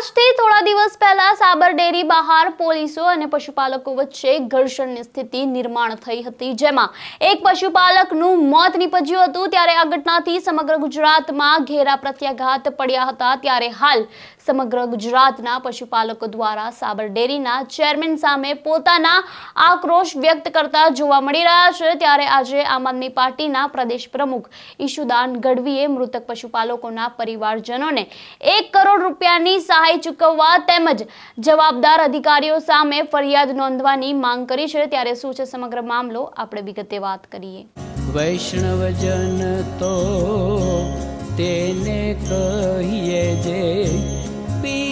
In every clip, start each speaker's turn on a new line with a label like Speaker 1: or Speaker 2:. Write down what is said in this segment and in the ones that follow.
Speaker 1: આજથી થોડા દિવસ પહેલા સાબર ડેરી બહાર પોલીસો અને પશુપાલકો વચ્ચે ઘર્ષણની સ્થિતિ નિર્માણ થઈ હતી, જેમાં એક પશુપાલકનું મોત નીપજ્યું હતું. ત્યારે આ ઘટનાથી સમગ્ર ગુજરાતમાં ઘેરા પ્રત્યાઘાત પડ્યા હતા. ત્યારે હાલ સમગ્ર ગુજરાતના પશુપાલકો દ્વારા સાબર ડેરીના ચેરમેન સામે પોતાના આક્રોશ વ્યક્ત કરતા જોવા મળી રહ્યા છે. ત્યારે આજે આમ આદમી પાર્ટીના પ્રદેશ પ્રમુખ ઈશુદાન ગઢવીએ મૃતક પશુપાલકોના પરિવારજનોને એક કરોડ રૂપિયાની સહાય ચૂકવવા તેમજ જવાબદાર અધિકારીઓ સામે ફરિયાદ નોંધવાની માંગ કરી છે. ત્યારે શું છે સમગ્ર મામલો? આપણે વિગતે વાત કરીએ.
Speaker 2: વૈષ્ણવજન તો તેને કહીએ જે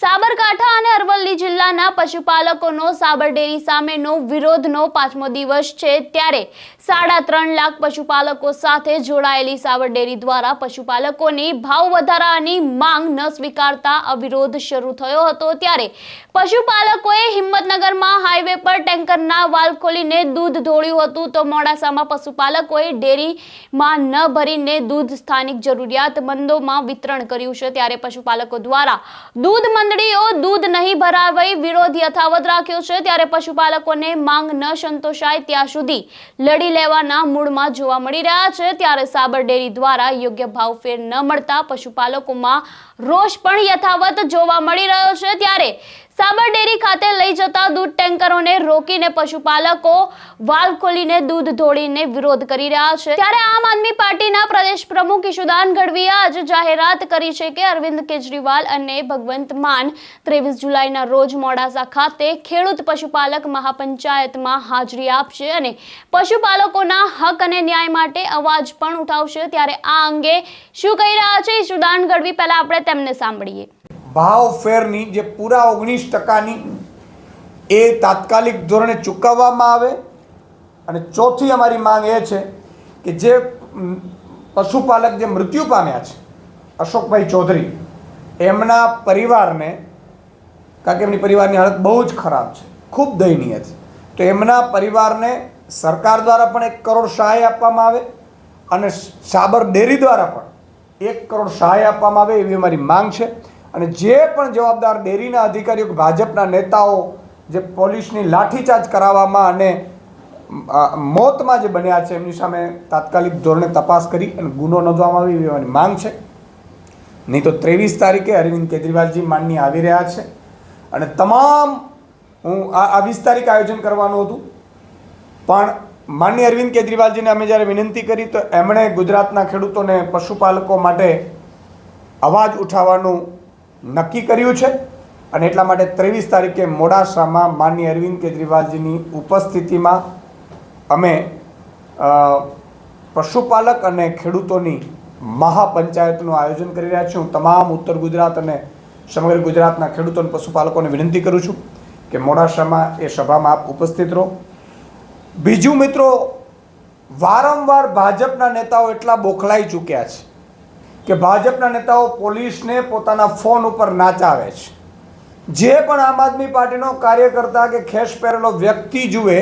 Speaker 1: સાબરકાંઠા અને અરવલ્લી જિલ્લાના પશુપાલકોનો સાબર ડેરી સામેનો વિરોધનો પાંચમો દિવસ છે ત્યારે સાડા ત્રણ લાખ પશુપાલકો સાથે જોડાયેલી સાબર ડેરી દ્વારા પશુપાલકોની ભાવ વધારાની માંગ ન સ્વીકારતા અવિરોધ શરૂ થયો હતો ત્યારે પશુપાલકોએ હિંમતનગરમાં હાઈવે પર ટેન્કરના વાલ ખોલીને દૂધ ઢોળ્યું હતું તો મોડાસામાં પશુપાલકોએ ડેરીમાં ન ભરીને દૂધ સ્થાનિક જરૂરિયાતમંદોમાં વિતરણ કર્યું છે. ત્યારે પશુપાલકો દ્વારા દૂધ મંડળીઓ દૂધ નહીં ભરાવઈ વિરોધ યથાવત રાખ્યો છે, ત્યારે પશુપાલકોને માંગ ન સંતોષાય ત્યાં સુધી લડી લેવાના મૂળમાં જોવા મળી રહ્યા છે. ત્યારે સાબર ડેરી દ્વારા યોગ્ય ભાવ ફેર ન મળતા પશુપાલકોમાં રોષ પણ યથાવત જોવા મળી રહ્યો છે. ત્યારે સાબર ડેરી ખાતે લઈ જતા દૂધ ટેન્કરોને રોકીને પશુપાલકો વાલ ખોલીને દૂધ ઢોળીને વિરોધ કરી રહ્યા છે. ત્યારે આમ આદમી પાર્ટીના પ્રદેશ પ્રમુખ ઈશુદાન ગઢવીએ આજે જાહેરાત કરી છે કે અરવિંદ કેજરીવાલ અને ભગવંત માન ત્રેવીસ જુલાઈના રોજ મોડાસા ખાતે ખેડૂત પશુપાલક મહાપંચાયતમાં હાજરી આપશે અને પશુપાલકોના હક અને ન્યાય માટે અવાજ પણ ઉઠાવશે. ત્યારે આ અંગે શું કહી રહ્યા છે ઈશુદાન ગઢવી? પહેલા આપણે તેમને સાંભળીએ.
Speaker 3: ભાવ ફેરની જે પૂરા ઓગણીસ ટકાની એ તાત્કાલિક ધોરણે ચૂકવવામાં આવે. અને ચોથી અમારી માંગ એ છે કે જે પશુપાલક જે મૃત્યુ પામ્યા છે, અશોકભાઈ ચૌધરી, એમના પરિવારને, કારણ કે એમની પરિવારની હાલત બહુ જ ખરાબ છે, ખૂબ દયનીય છે. તો એમના પરિવારને સરકાર દ્વારા પણ એક કરોડ સહાય આપવામાં આવે અને સાબર ડેરી દ્વારા પણ એક કરોડ સહાય આપવામાં આવે એવી અમારી માંગ છે. અને જે પણ જવાબદાર ડેરીના અધિકારીઓ ભાજપના નેતાઓ જે પોલીસની લાઠીચાર્જ કરાવવામાં અને મોતમાં જે બન્યા છે, એમની સામે તાત્કાલિક ધોરણે તપાસ કરી અને ગુનો નોંધવામાં આવી એવાની માંગ છે. નહીં તો ત્રેવીસ તારીખે અરવિંદ કેજરીવાલજી માનની આવી રહ્યા છે. અને તમામ, હું આ વીસ તારીખ આયોજન કરવાનું હતું. પણ માનની અરવિંદ કેજરીવાલજીને અમે જ્યારે વિનંતી કરી તો એમણે ગુજરાતના ખેડૂતોને પશુપાલકો માટે અવાજ ઉઠાવવાનું નક્કી કર્યું છે અને એટલા માટે ત્રેવીસ તારીખે મોડાસામાં માનની અરવિંદ કેજરીવાલજીની ઉપસ્થિતિમાં અમે પશુપાલક અને ખેડૂતોની મહાપંચાયતનું આયોજન કરી રહ્યા છીએ. હું તમામ ઉત્તર ગુજરાત અને સમગ્ર ગુજરાતના ખેડૂતો અને પશુપાલકોને વિનંતી કરું છું કે મોડાસામાં એ સભામાં આપ ઉપસ્થિત રહો. બીજું મિત્રો, વારંવાર ભાજપના નેતાઓ એટલા બોખલાઈ ચૂક્યા છે. કે ભાજપના નેતાઓ પોલીસને પોતાના ફોન ઉપર નાચાવે છે. જે પણ આમ આદમી પાર્ટીનો કાર્યકર્તા કે ખેસ પહેરેલો વ્યક્તિ જુએ,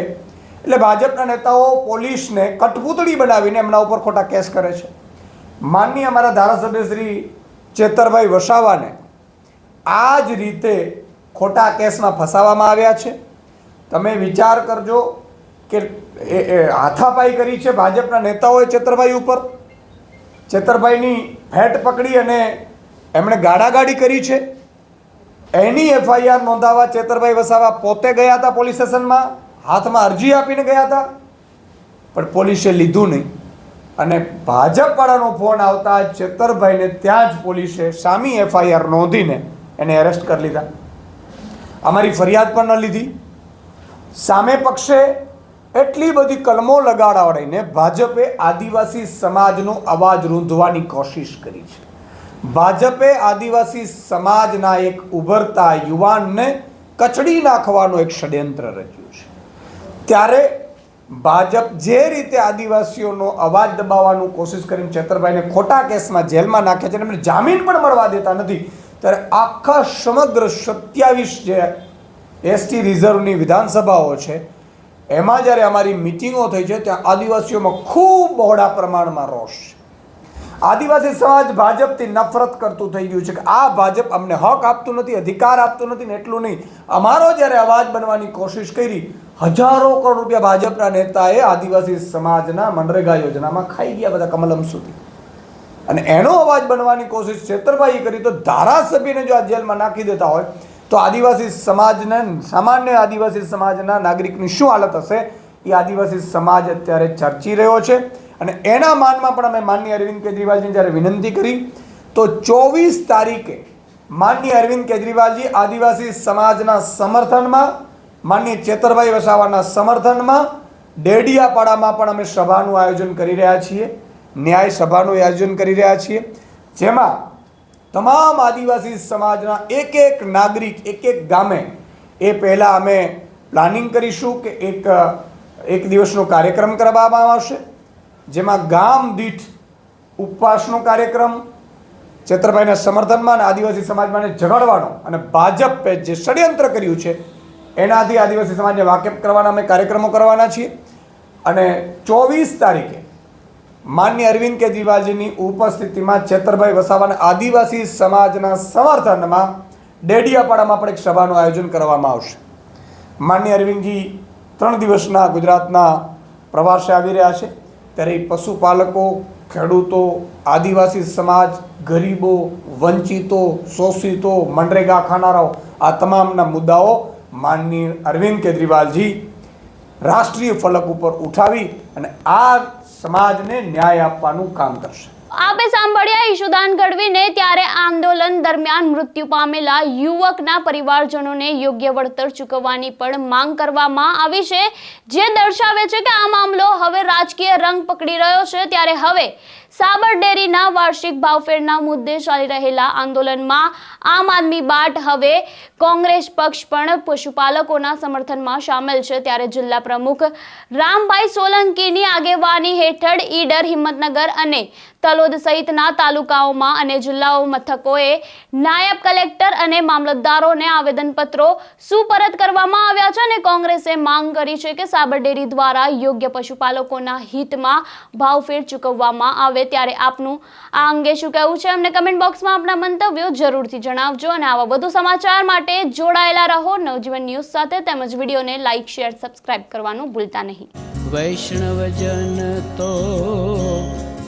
Speaker 3: એટલે ભાજપના નેતાઓ પોલીસને કઠપૂતળી બનાવીને એમના ઉપર ખોટા કેસ કરે છે. માનનીય અમારા ધારાસભ્ય શ્રી ચેતરભાઈ વસાવાને આ જ રીતે ખોટા કેસમાં ફસાવવામાં આવ્યા છે. તમે વિચાર કરજો કે હાથાપાઈ કરી છે ભાજપના નેતાઓએ ચેતરભાઈ ઉપર. ચેતરભાઈની ફેટ પકડી અને એમણે ગાડાગાડી કરી છે. એની એફઆઈઆર નોંધાવવા ચેતરભાઈ વસાવા પોતે ગયા હતા પોલીસ સ્ટેશનમાં, હાથમાં અરજી આપીને ગયા હતા, પણ પોલીસે લીધું નહીં. અને ભાજપવાળાનો ફોન આવતા ચેતરભાઈને ત્યાં જ પોલીસે સામી એફઆઈઆર નોંધીને એને એરેસ્ટ કરી લીધા. અમારી ફરિયાદ પણ ન લીધી. સામે પક્ષે એટલી બધી કલમો લગાડાવડીને ભાજપે આદિવાસી સમાજનો અવાજ રૂંધવાની કોશિશ કરી છે. ભાજપે આદિવાસી સમાજના એક ઉભરતા યુવાનને કચડી નાખવાનું એક ષડયંત્ર રચ્યું છે. ત્યારે ભાજપ જે રીતે આદિવાસીઓનો અવાજ દબાવવાનું કોશિશ કરીને છેતરભાઈને ખોટા કેસમાં જેલમાં નાખે છે એમને જામીન પણ મળવા દેતા નથી, ત્યારે આખા સમગ્ર સત્યાવીસ જે એસટી રિઝર્વની વિધાનસભાઓ છે એમાં જ્યારે અમારી મિટિંગો થઈ છે, ત્યાં આદિવાસીઓમાં ખૂબ બહોળા પ્રમાણમાં રોષ આદિવાસી સમાજ ભાજપથી નફરત કરતું થઈ ગયું છે કે આ ભાજપ અમને હક આપતું નથી, અધિકાર આપતું નથી ને એટલું નહીં. અમારો જ્યારે અવાજ બનવાની કોશિશ કરી, હજારો કરોડ રૂપિયા ભાજપના નેતાએ આદિવાસી સમાજના મનરેગા યોજનામાં ખાઈ ગયા બધા કમલમ સુધી. અને એનો અવાજ બનવાની કોશિશ છેતરભાઈએ કરી તો ધારાસભ્યને જો આ જેલમાં નાખી દેતા હોય તો આદિવાસી સમાજના, સામાન્ય આદિવાસી સમાજના નાગરિકની શું હાલત હશે? એ આદિવાસી સમાજ અત્યારે ચર્ચી રહ્યો છે. અને એના માનમાં પણ અમે માનનીય અરવિંદ કેજરીવાલજીને જ્યારે વિનંતી કરી, તો ચોવીસ તારીખે માનનીય અરવિંદ કેજરીવાલજી આદિવાસી સમાજના સમર્થનમાં, માનનીય ચેતરભાઈ વસાવાના સમર્થનમાં ડેડિયાપાડામાં પણ અમે સભાનું આયોજન કરી રહ્યા છીએ. ન્યાય સભાનું આયોજન કરી રહ્યા છીએ. જેમાં તમામ આદિવાસી સમાજના એક એક નાગરિક, એક એક ગામે એ પહેલાં અમે પ્લાનિંગ કરીશું કે એક એક દિવસનો કાર્યક્રમ કરવામાં આવશે, જેમાં ગામ દીઠ ઉપવાસનો કાર્યક્રમ ચેતરભાઈના સમર્થનમાં અને આદિવાસી સમાજમાં ઝઘડવાનો અને ભાજપે જે ષડયંત્ર કર્યું છે, એનાથી આદિવાસી સમાજને વાકેફ કરવાના અમે કાર્યક્રમો કરવાના છીએ. અને ચોવીસ તારીખે માન્ય અરવિંદ કેજરીવાલજીની ઉપસ્થિતિમાં છેતરભાઈ વસાવાના આદિવાસી સમાજના સમર્થનમાં ડેડિયાપાડામાં પણ એક સભાનું આયોજન કરવામાં આવશે. માન્ય અરવિંદજી ત્રણ દિવસના ગુજરાતના પ્રવાસે આવી રહ્યા છે. ત્યારે પશુપાલકો, ખેડૂતો, આદિવાસી સમાજ, ગરીબો, વંચિતો, શોષિતો, મનરેગા ખાનારાઓ, આ તમામના મુદ્દાઓ માનનીય અરવિંદ કેજરીવાલજી રાષ્ટ્રીય ફલક ઉપર ઉઠાવી અને આ સમાજને ન્યાય આપવાનું કામ કરશે.
Speaker 1: આપે સાંભળ્યા, ઈશુદાન ગઢવીને ત્યારે આંદોલન દરમિયાન મૃત્યુ પામેલા યુવકના પરિવારજનોને યોગ્ય વળતર ચૂકવવાની પણ માંગ કરવામાં આવી છે. જે દર્શાવે છે કે આ મામલો હવે રાજકીય રંગ પકડી રહ્યો છે. ત્યારે હવે સાબર ડેરીના વાર્ષિક ભાવફેરના મુદ્દે ચાલી રહેલા આંદોલનમાં આમ આદમી બાટ હવે કોંગ્રેસ પક્ષ પણ પશુપાલકોના સમર્થનમાં સામેલ છે. ત્યારે જિલ્લા પ્રમુખ રામભાઈ સોલંકીની આગેવાની હેઠળ ઈડર, હિંમતનગર અને તલોદ સહિતના તાલુકાઓમાં અને જિલ્લાઓ મથકોએ નાયબ કલેક્ટર અને મામલતદારોને આવેદનપત્રો સુપરત કરવામાં આવ્યા છે અને કોંગ્રેસે માંગ કરી છે કે સાબરડેરી દ્વારા યોગ્ય પશુપાલકોના હિતમાં ભાવફેર ચૂકવવામાં આવે ત્યારે આપનું આ અંગે શું કહેવું છે અમને કમેન્ટ બોક્સમાં આપના મંતવ્યો જરૂરથી જણાવજો અને આવા વધુ સમાચાર માટે જોડાયેલા રહો. નવજીવન ન્યૂઝ સાથે તેમજ વિડીયોને લાઇક શેર સબસ્ક્રાઇબ કરવાનું ભૂલતા નહીં.
Speaker 2: વૈષ્ણવજન તો